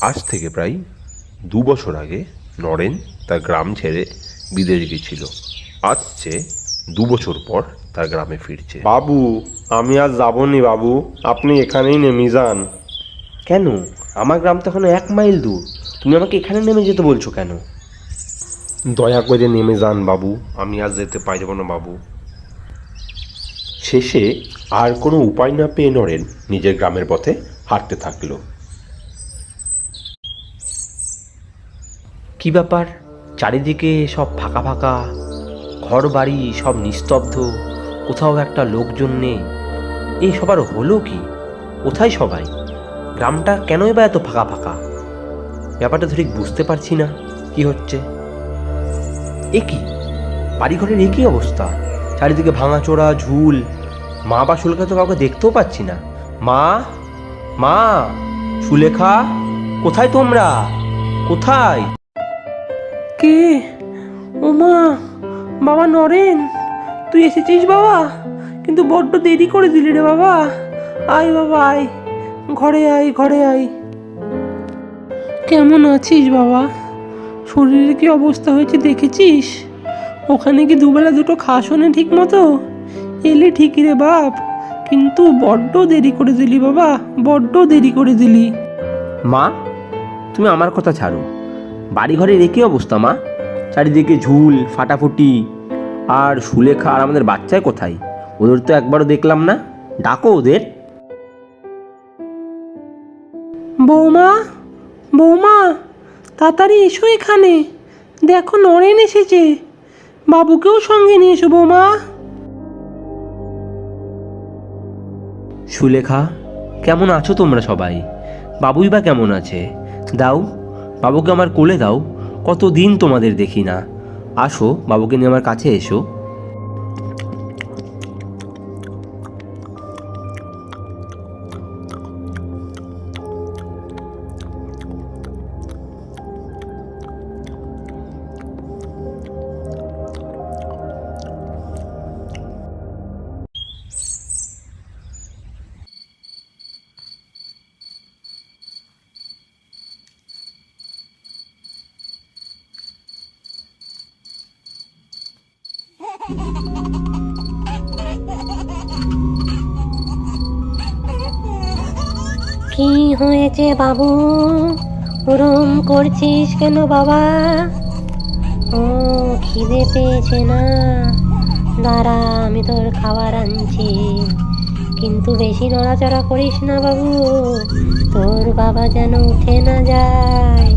আজ থেকে প্রায় দু বছর আগে নরেন তার গ্রাম ছেড়ে বিদেশ গেছিল। আসছে দু বছর পর তার গ্রামে ফিরছে। বাবু আমি আর যাব নি বাবু। আপনি এখানেই নেমে যান। কেন? আমার গ্রাম তো এখনও এক মাইল দূর। তুমি আমাকে এখানে নেমে যেতে বলছো কেন? দয়া করে নেমে যান বাবু। আমি আর যেতে পারব না বাবু। শেষে আর কোনো উপায় না পেয়ে নরেন নিজের গ্রামের পথে হাঁটতে থাকল। কি ব্যাপার? চারিদিকে সব ফাঁকা ফাঁকা ঘর বাড়ি সব নিস্তব্ধ, কোথাও একটা লোকজন নেই। এই সবার হলো কি? কোথায় সবাই? গ্রামটা কেনই বা এত ফাঁকা ফাঁকা? ব্যাপারটা ঠিক বুঝতে পারছি না, কি হচ্ছে? এ কি? বাড়িঘরের এ কি অবস্থা? চারিদিকে ভাঙাচোরা, ঝুল। মা বা সুলেখা তো কাউকে দেখতেও পাচ্ছি না। মা? মা? সুলেখা? কোথায় তোমরা? কোথায়? কে? ওমা বাবা নরেন, তুই এসেছিস বাবা? কিন্তু বড্ড দেরি করে দিলি রে বাবা। আয় বাবা, আয়। ঘরে আয় ঘরে আয়। কেমন আছিস বাবা? শরীরের কি অবস্থা হয়েছে দেখেছিস? ওখানে কি দুবেলা দুটো খাস নে ঠিক মতো এলে ঠিকই রে বাপ। কিন্তু বড্ড দেরি করে দিলি বাবা, বড্ড দেরি করে দিলি। মা, তুমি আমার কথা ছাড়ো। বাড়ি ঘরের একই অবস্থা মা? চারিদিকে ঝুল ফাটাফুটি। আর সুলেখা আর আমাদের বাচ্চায় কোথায়? ওদের তো একবারও দেখলাম না। ডাকো ওদের। বৌমা বৌমা তাড়াতাড়ি এসো এখানে। দেখো নরেন এসেছে। বাবুকেও সঙ্গে নিয়ে এসো বৌমা। সুলেখা কেমন আছো তোমরা সবাই? বাবুই বা কেমন আছে? দাও। বাবুকে আমার কোলে দাও কত দিন তোমাদের দেখি না। আসো, বাবুকে নিয়ে আমার কাছে এসো। কি হয়েছে বাবু? ওরম করছিস কেন বাবা? ও, খিদে পেয়েছে না। দাঁড়া, আমি তোর খাবার আনছি। কিন্তু বেশি নড়াচড়া করিস না বাবু। তোর বাবা যেন উঠে না যায়।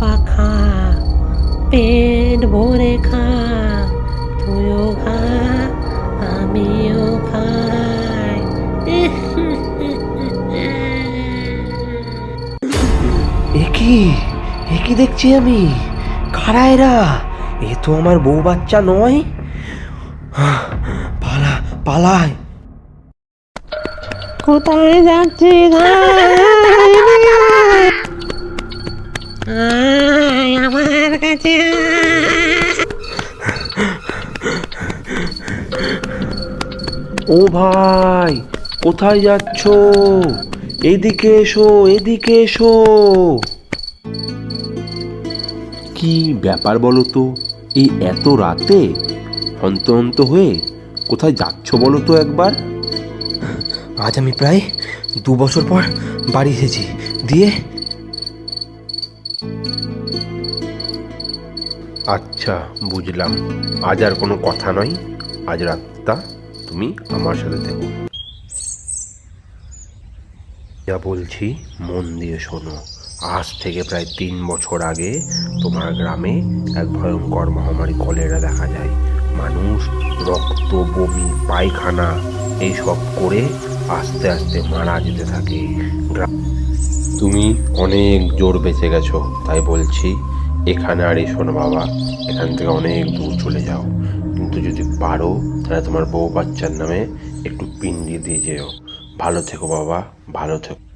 বাবা খা পেট ভরে খা তুইও খা আমিও খাই। একই একই দেখছি আমি? কারা এরা? এ তো আমার বউ বাচ্চা নয়। পালা পালায়। কোথায় যাচ্ছিস আয় ও ভাই, কোথায় যাচ্ছ? এদিকে এসো এদিকে এসো। কি ব্যাপার বলো তো? এই এত রাতে অন্ত অন্ত হয়ে কোথায় যাচ্ছ বলো তো একবার? আজ আমি প্রায় দু বছর পর বাড়ি এসেছি। দিয়ে আচ্ছা বুঝলাম। আজ আর কোনো কথা নয়। আজ রাতটা তুমি আমার সাথে থেকো। যা বলছি মন দিয়ে শোনো। আজ থেকে প্রায় তিন বছর আগে তোমার গ্রামে এক ভয়ঙ্কর মহামারী কলেরা দেখা যায়। মানুষ, রক্ত, বমি, পায়খানা, এইসব করে আস্তে আস্তে মারা যেতে থাকে। তুমি অনেক জোর বেঁচে গেছো, তাই বলছি। এখানে আর এসো না, বাবা। এখান থেকে অনেক দূর চলে যাও। কিন্তু যদি পারো, তাহলে তোমার বউ বাচ্চার নামে একটু পিন্ডি দিয়ে যেও। ভালো থেকো, বাবা। ভালো থেকো।